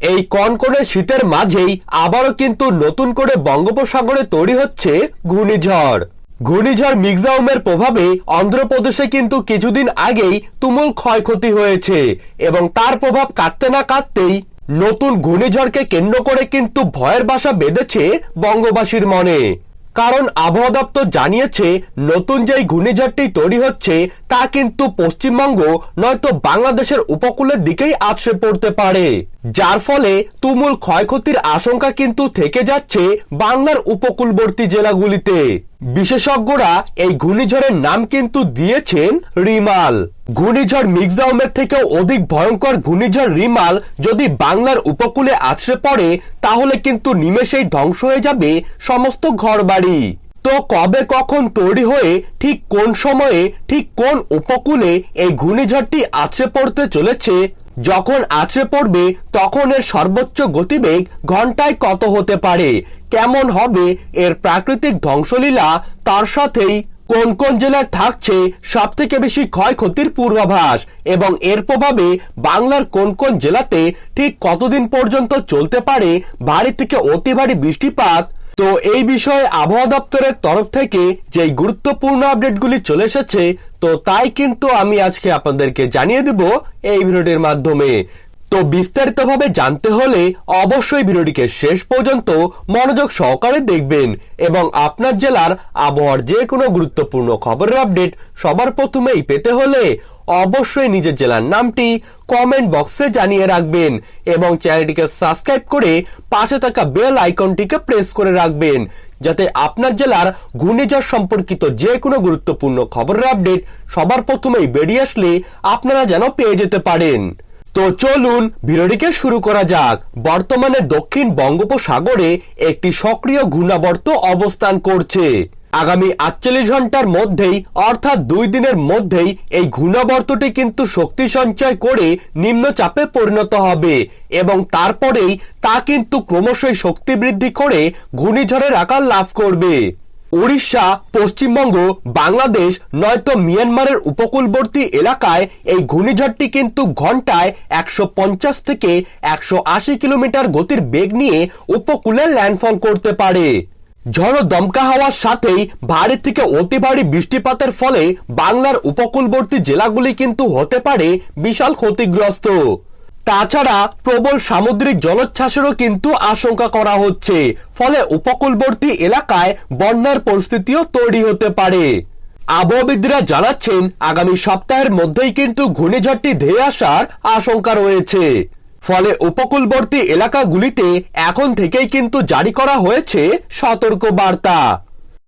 এই কনকনে শীতের মাঝেই আবারও কিন্তু নতুন করে বঙ্গোপসাগরে তৈরি হচ্ছে ঘূর্ণিঝড়। ঘূর্ণিঝড় মিগজাউমের প্রভাবে অন্ধ্রপ্রদেশে কিন্তু কিছুদিন আগেই তুমুল ক্ষয়ক্ষতি হয়েছে এবং তার প্রভাব কাটতে না কাটতেই নতুন ঘূর্ণিঝড়কে কেন্দ্র করে কিন্তু ভয়ের বাসা বেঁধেছে বঙ্গবাসীর মনে। কারণ আবহাওয়া দপ্তর জানিয়েছে, নতুন যেই ঘূর্ণিঝড়টি তৈরি হচ্ছে, তা কিন্তু পশ্চিমবঙ্গ নয়তো বাংলাদেশের উপকূলের দিকেই আছড়ে পড়তে পারে। যার ফলে তুমুল ক্ষয়ক্ষতির আশঙ্কা কিন্তু থেকে যাচ্ছে বাংলার উপকূলবর্তী জেলাগুলিতে। বিশেষজ্ঞরা এই ঘূর্ণিঝড়ের নাম কিন্তু দিয়েছেন রিমাল। ঘূর্ণিঝড় মিক্সডাউমের থেকেও অধিক ভয়ঙ্কর ঘূর্ণিঝড় রিমাল যদি বাংলার উপকূলে আছড়ে পড়ে, তাহলে কিন্তু নিমেষেই ধ্বংস হয়ে যাবে সমস্ত ঘরবাড়ি। তো কবে কখন তৈরি হয়ে, ঠিক কোন সময়ে, ঠিক কোন উপকূলে এই ঘূর্ণিঝড়টি আছড়ে পড়তে চলেছে যখন আছড়ে পড়বে, তখন এর সর্বোচ্চ গতিবেগ ঘন্টায় কত হতে পারে? কেমন হবে এর প্রাকৃতিক ধ্বংসলীলা? তার সাথেই কোন কোন জেলায় থাকছে সব থেকে বেশি ক্ষয়ক্ষতির পূর্বাভাস? এবং এর প্রভাবে বাংলার কোন কোন জেলাতে ঠিক কতদিন পর্যন্ত চলতে পারে? ভারী থেকে অতি ভারী বৃষ্টিপাত তো এই বিষয়ে আবহাওয়া দপ্তরের তরফ থেকে যে গুরুত্বপূর্ণ আপডেটগুলি চলে এসেছে, তো তাই কিন্তু আমি আজকে আপনাদেরকে জানিয়ে দেব এই ভিডিওটির মাধ্যমে। তো বিস্তারিতভাবে জানতে হলে অবশ্যই ভিডিওটিকে শেষ পর্যন্ত মনোযোগ সহকারে দেখবেন এবং আপনার জেলার আবহাওয়ার যে কোনো গুরুত্বপূর্ণ খবরের আপডেট সবার প্রথমেই পেতে হলে অবশ্যই নিজের জেলার নামটি কমেন্ট বক্সে জানিয়ে রাখবেন এবং চ্যানেলটিকে সাবস্ক্রাইব করে পাশে থাকা বেল আইকনটিকে প্রেস করে রাখবেন, যাতে আপনার জেলার ঘূর্ণিঝড় সম্পর্কিত যে কোনো গুরুত্বপূর্ণ খবরের আপডেট সবার প্রথমেই বেরিয়ে আসলে আপনারা যেন পেয়ে যেতে পারেন। তো চলুন ভিডিওটিকে শুরু করা যাক। বর্তমানে দক্ষিণ বঙ্গোপসাগরে একটি সক্রিয় ঘূর্ণাবর্ত অবস্থান করছে। আগামী আটচল্লিশ ঘণ্টার মধ্যেই, অর্থাৎ দুই দিনের মধ্যেই, এই ঘূর্ণাবর্তটি কিন্তু শক্তি সঞ্চয় করে নিম্নচাপে পরিণত হবে। এবং তারপরেই তা কিন্তু ক্রমশই শক্তি বৃদ্ধি করে ঘূর্ণিঝড়ের আকার লাভ করবে। উড়িষ্যা, পশ্চিমবঙ্গ, বাংলাদেশ, নয়তো মিয়ানমারের উপকূলবর্তী এলাকায় এই ঘূর্ণিঝড়টি কিন্তু ঘন্টায় একশো পঞ্চাশ থেকে একশো আশি কিলোমিটার গতির বেগ নিয়ে উপকূলে ল্যান্ডফল করতে পারে। ঝড়ো দমকা হাওয়ার সাথেই ভারী থেকে অতি ভারী বৃষ্টিপাতের ফলে বাংলার উপকূলবর্তী জেলাগুলি কিন্তু হতে পারে বিশাল ক্ষতিগ্রস্ত। তাছাড়া প্রবল সামুদ্রিক জলোচ্ছ্বাসেরও কিন্তু আশঙ্কা করা হচ্ছে, ফলে উপকূলবর্তী এলাকায় বন্যার পরিস্থিতিও তৈরি হতে পারে। আবহাওয়াবিদরা জানাচ্ছেন, আগামী সপ্তাহের মধ্যেই কিন্তু ঘূর্ণিঝড়টি ধেয়ে আসার আশঙ্কা রয়েছে। ফলে উপকূলবর্তী এলাকাগুলিতে এখন থেকেই কিন্তু জারি করা হয়েছে সতর্ক বার্তা